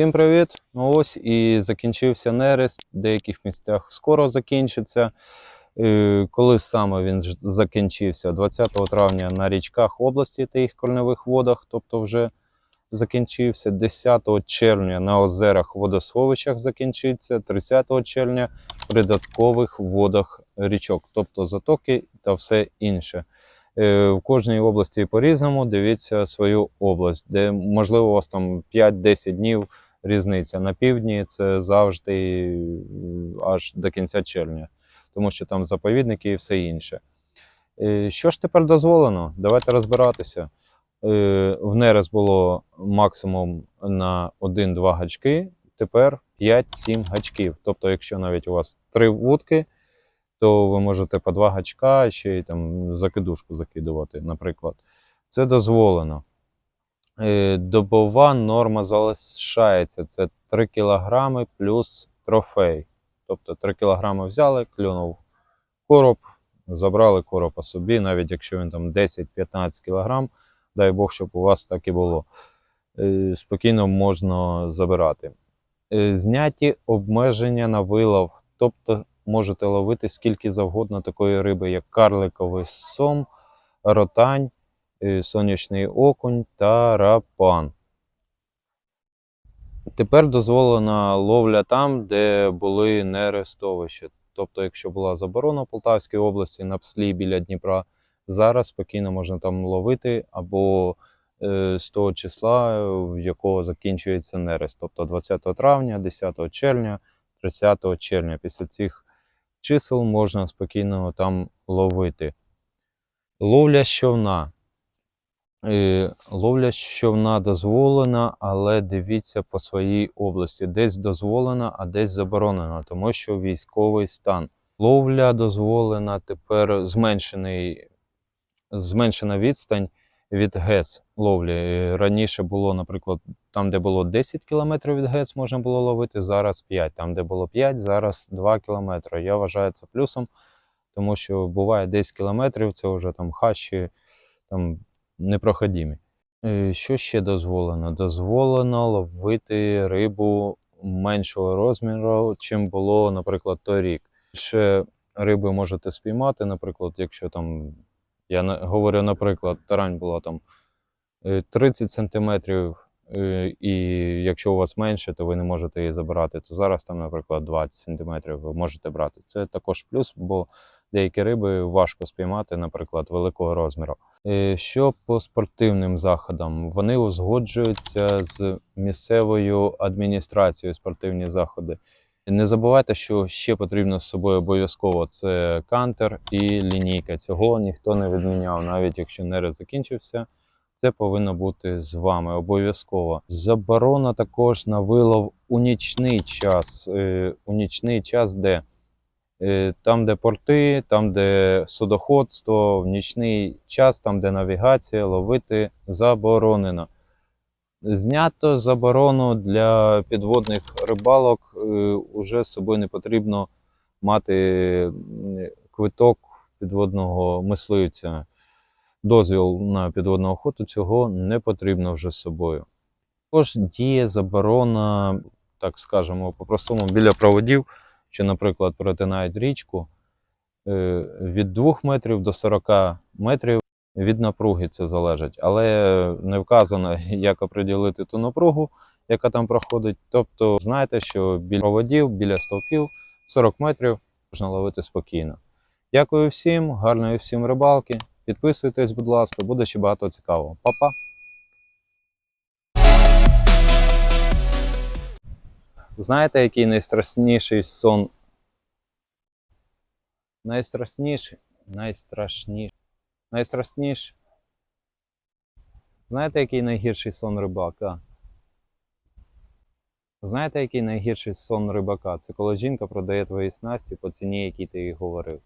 Всім привіт! Ну ось і закінчився нерест. В деяких місцях скоро закінчиться. Е, Коли саме він закінчився? 20 травня на річках області та їх корневих водах, тобто вже закінчився. 10 червня на озерах водосховищах закінчиться. 30 червня в придаткових водах річок, тобто затоки та все інше. Е, В кожній області по-різному. Дивіться свою область, де можливо у вас там 5-10 днів різниця. На півдні це завжди аж до кінця червня, тому що там заповідники і все інше. Е, Що ж тепер дозволено? Давайте розбиратися. Е, В нерест було максимум на 1-2 гачки, тепер 5-7 гачків. Тобто, якщо навіть у вас 3 вудки, то ви можете по 2 гачка ще й там закидушку закидувати, наприклад. Це дозволено. Е, Добова норма залишається. Це 3 кг плюс трофей. Тобто 3 кг взяли, клюнув короб, забрали короба собі, навіть якщо він там 10-15 кг, дай Бог, щоб у вас так і було. Е, Спокійно можна забирати. Е, Зняті обмеження на вилов, тобто можете ловити скільки завгодно такої риби, як карликовий сом, ротань, сонячний окунь та рапан. Тепер дозволена ловля там, де були нерестовища. Тобто, якщо була заборона в Полтавській області на пслі біля Дніпра, зараз спокійно можна там ловити або е, з того числа, в якого закінчується нерест, тобто 20 травня, 10 червня, 30 червня. Після цих чисел можна спокійно там ловити. Ловля. Е, Ловля з човна дозволена, але дивіться по своїй області. Десь дозволена, а десь заборонена, тому що військовий стан. Ловля дозволена тепер зменшений, зменшена відстань від ГЕС ловлі. Е, Раніше було, наприклад, там, де було 10 км від ГЕС, можна було ловити, зараз 5. Там, де було 5, зараз 2 км. Я вважаю це плюсом, тому що буває 10 кілометрів, це вже там хащі, там непроходимі. Е, Що ще дозволено? Дозволено ловити рибу меншого розміру, чим було, наприклад, торік. Ще риби можете спіймати, наприклад, якщо там, я говорю, наприклад, тарань була там е, 30 сантиметрів, е, і якщо у вас менше, то ви не можете її забрати, то зараз там, наприклад, 20 сантиметрів ви можете брати. Це також плюс, бо деякі риби важко спіймати, наприклад, великого розміру. Е, Що по спортивним заходам? Вони узгоджуються з місцевою адміністрацією спортивні заходи. Не забувайте, що ще потрібно з собою обов'язково це кантер і лінійка. Цього ніхто не відміняв, навіть якщо нерест закінчився. Це повинно бути з вами обов'язково. Заборона також на вилов у нічний час. Е, У нічний час, де там, де порти, там, де судоходство, в нічний час, там, де навігація, ловити заборонено. Знято заборону для підводних рибалок. е, Уже з собою не потрібно мати квиток підводного мисливця. Дозвіл на підводну охоту цього не потрібно вже з собою. Також діє заборона, так скажемо, по-простому біля проводів що, наприклад, перетинають річку е, від 2 метрів до 40 метрів від напруги це залежить, але не вказано, як оприділити ту напругу, яка там проходить. Тобто, знаєте, що біля проводів, біля стовпів 40 метрів можна ловити спокійно. Дякую всім, гарної всім рибалки. Підписуйтесь, будь ласка, буде ще багато цікавого. Па-па! Знаєте, який найстрашніший сон? Найстрашніший, найстрашніший, найстрашніший. Знаєте, який найгірший сон рибака? Знаєте, який найгірший сон рибака? Це коли жінка продає твої снасті по ціні, якій ти їй говорив.